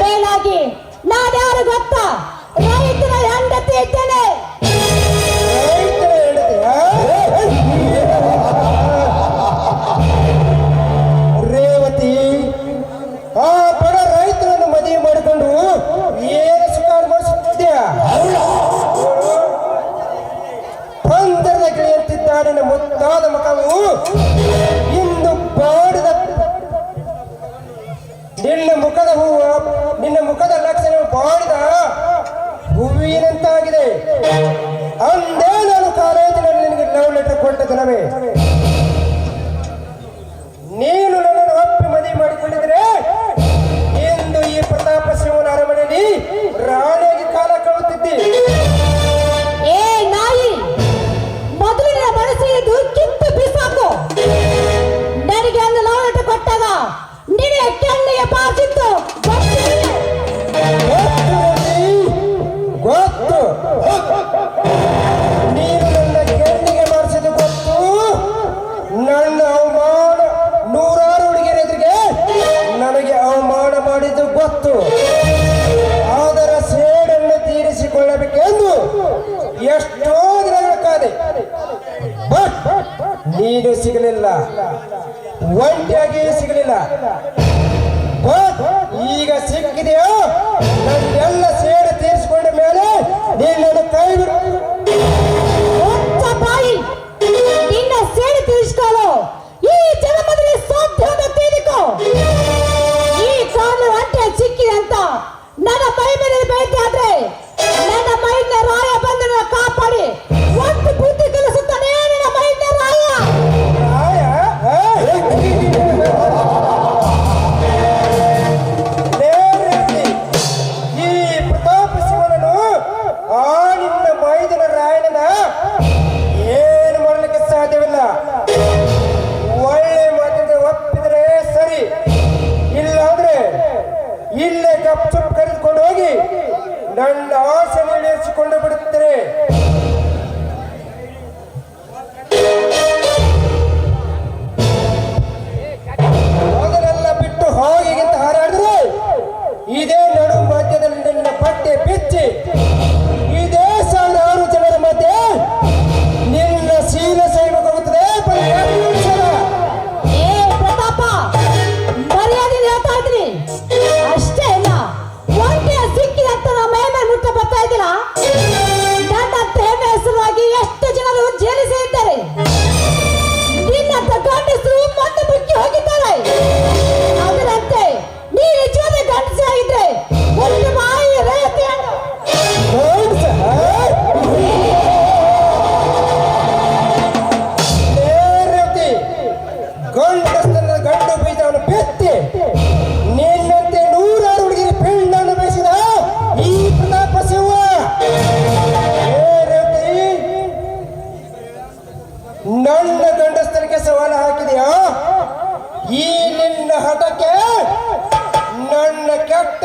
ಮೇಲಾಗಿ ನಾನ್ಯಾರು ಗೊತ್ತಾ? ರೈತರ ಹೆಂಡತಿ ಇದ್ದೇನೆ. ರೇವತಿ, ಆ ಬಡ ರೈತರನ್ನು ಮದಿ ಮಾಡಿಕೊಂಡು ಏನು ಸುಖ ಅನುಭವಿಸುತ್ತಿದ್ಯಾ ಬಂದರದ ಗೆಳೆಯಂತಿದ್ದಾಡಿನ ಮಕ್ಕಳು ನಿನ್ನ ಮುಖದ ಲಕ್ಷಣ ಬಾಡಿದ ಹೂವಿನಂತಾಗಿದೆ ಅಂದೇ ನಾನು ಕಾಲೇಜಿನಲ್ಲಿ ನಿನಗೆ ಲವ್ ಲೆಟರ್ ಕೊಟ್ಟ ದಿನವೇ ಹಠಕ್ಕೆ ನನ್ನ ಕೆಟ್ಟ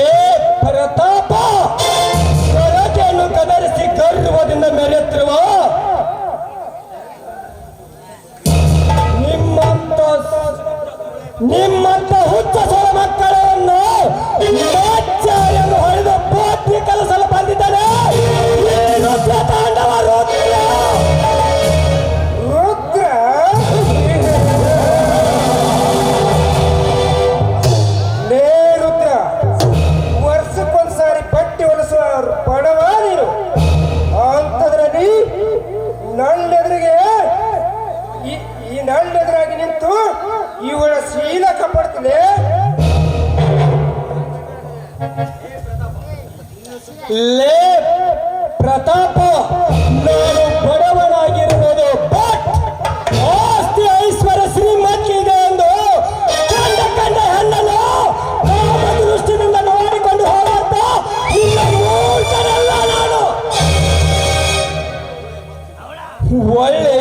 ಹೇ ಪರತಾಪ. ಸ್ವರಾಜ್ಯವನ್ನು ಕದರಿಸಿ ಗರ್ವದಿಂದ ಮೆರೆಯುತ್ತಿರುವ ನಿಮ್ಮಂತ ನಿಮ್ಮಂತ ಹುಚ್ಚ ಸಲ ಮಕ್ಕಳನ್ನು ಹೊಡೆದು ಪೋತಿ ಕಲಿಸಲು ಬಂದಿದ್ದಾನೆ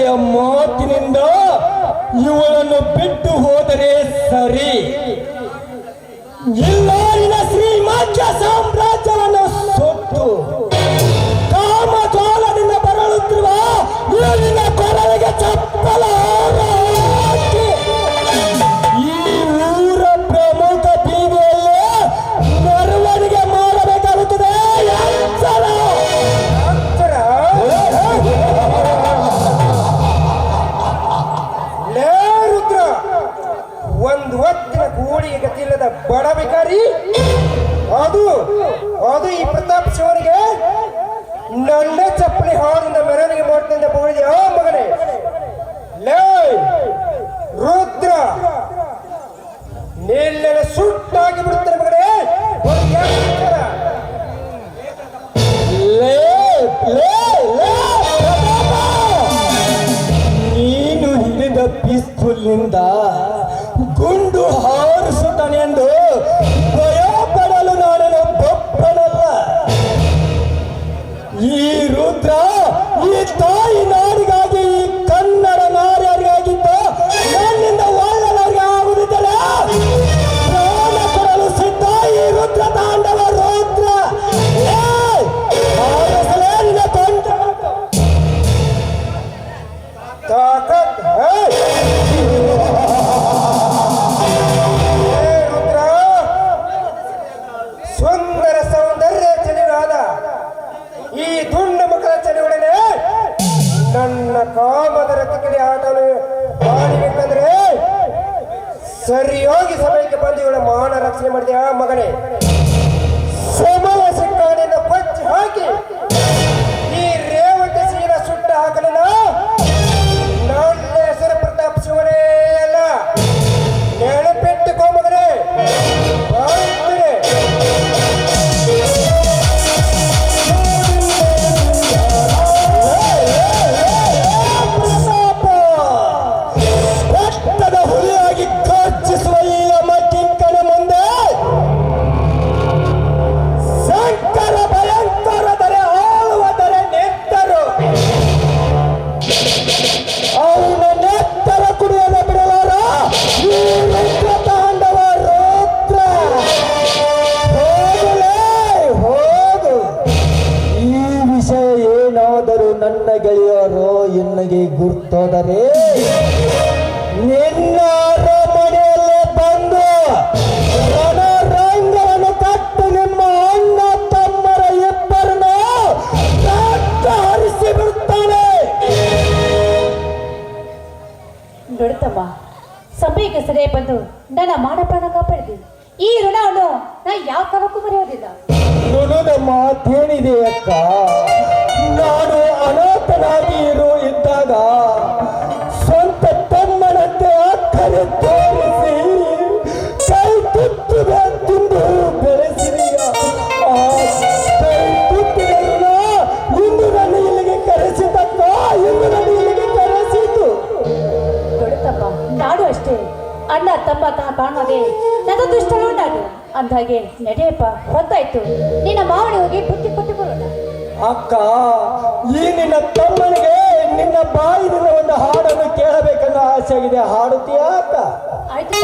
ಒಳ್ಳೆಯ ಮಾತಿನಿಂದ ಇವಳನ್ನು ಬಿಟ್ಟು ಹೋದರೆ ಸರಿ. ಇಲ್ಲಾರಿನ ಶ್ರೀಮಾಚ ಸಾಮ್ರಾಜ್ಯವನ್ನು ಸೊತ್ತು ಮಾಡಿದೆ ಮಗನೇ? ನಡೆಯಪ್ಪ ಹೊತ್ತಾಯ್ತು. ನಿನ್ನ ಮಾವಣಿ ಹೋಗಿ ಬುತ್ತಿ ಕೊಟ್ಟು ಬರೋಣ. ಅಕ್ಕ ಈ ನಿನ್ನ ತಮ್ಮನಿಗೆ ನಿನ್ನ ಬಾಯಿನಿಂದ ಒಂದು ಹಾಡನ್ನು ಕೇಳಬೇಕನ್ನ ಆಸೆ ಆಗಿದೆ ಹಾಡುತ್ತೀಯಾ ಅಕ್ಕ? ಆಯ್ತು